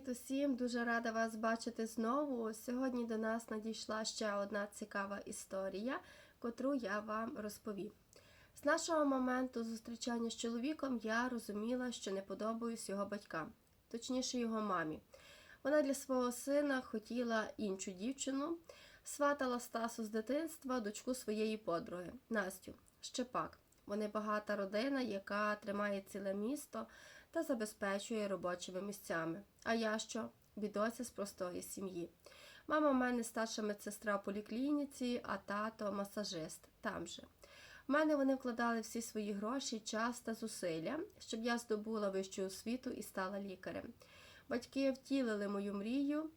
Привіт усім! Дуже рада вас бачити знову. Сьогодні до нас надійшла ще одна цікава історія, котру я вам розповім. З нашого моменту зустрічання з чоловіком я розуміла, що не подобаюсь його батькам, точніше його мамі. Вона для свого сина хотіла іншу дівчину, сватала Стасу з дитинства дочку своєї подруги Настю Щепак. Вони багата родина, яка тримає ціле місто та забезпечує робочими місцями. А я що? Бідося з простої сім'ї. Мама в мене старша медсестра в поліклініці, а тато масажист там же. В мене вони вкладали всі свої гроші, час та зусилля, щоб я здобула вищу освіту і стала лікарем. Батьки втілили мою мрію.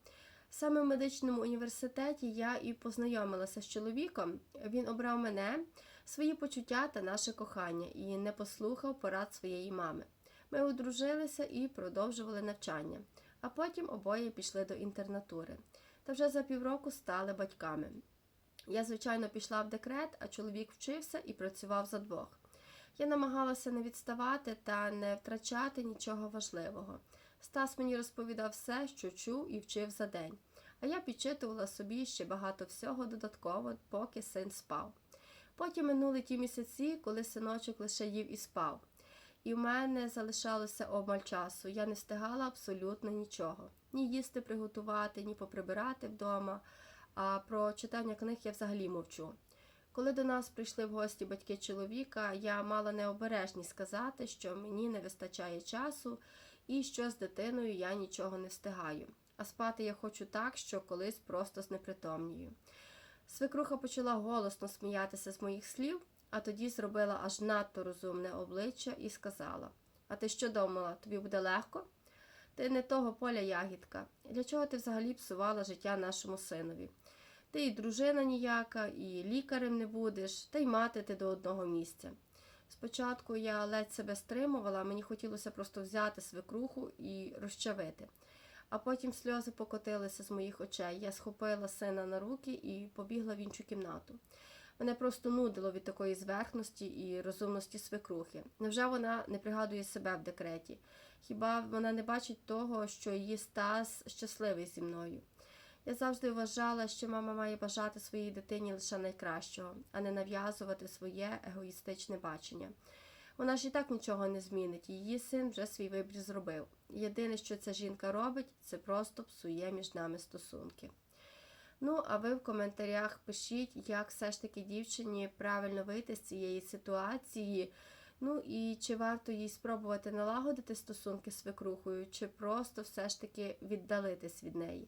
Саме в медичному університеті я і познайомилася з чоловіком. Він обрав мене, свої почуття та наше кохання і не послухав порад своєї мами. Ми одружилися і продовжували навчання, а потім обоє пішли до інтернатури. Та вже за півроку стали батьками. Я, звичайно, пішла в декрет, а чоловік вчився і працював за двох. Я намагалася не відставати та не втрачати нічого важливого. Стас мені розповідав все, що чув і вчив за день, а я підчитувала собі ще багато всього додатково, поки син спав. Потім минули ті місяці, коли синочок лише їв і спав. І в мене залишалося обмаль часу. Я не встигала абсолютно нічого. Ні їсти приготувати, ні поприбирати вдома, а про читання книг я взагалі мовчу. Коли до нас прийшли в гості батьки чоловіка, я мала необережність сказати, що мені не вистачає часу і що з дитиною я нічого не встигаю. А спати я хочу так, що колись просто знепритомнію. Свекруха почала голосно сміятися з моїх слів, а тоді зробила аж надто розумне обличчя і сказала: А ти що думала, тобі буде легко? Ти не того поля ягідка. Для чого ти взагалі псувала життя нашому синові? Ти і дружина ніяка, і лікарем не будеш, та й мати ти до одного місця. Спочатку я ледь себе стримувала, мені хотілося просто взяти свекруху і розчавити. А потім сльози покотилися з моїх очей. Я схопила сина на руки і побігла в іншу кімнату. Мене просто нудило від такої зверхності і розумності свекрухи. Невже вона не пригадує себе в декреті? Хіба вона не бачить того, що її Стас щасливий зі мною? Я завжди вважала, що мама має бажати своїй дитині лише найкращого, а не нав'язувати своє егоїстичне бачення. Вона ж і так нічого не змінить, її син вже свій вибір зробив. Єдине, що ця жінка робить, це просто псує між нами стосунки. Ну, а ви в коментарях пишіть, як все ж таки дівчині правильно вийти з цієї ситуації. Ну і чи варто їй спробувати налагодити стосунки з свекрухою, чи просто все ж таки віддалитись від неї.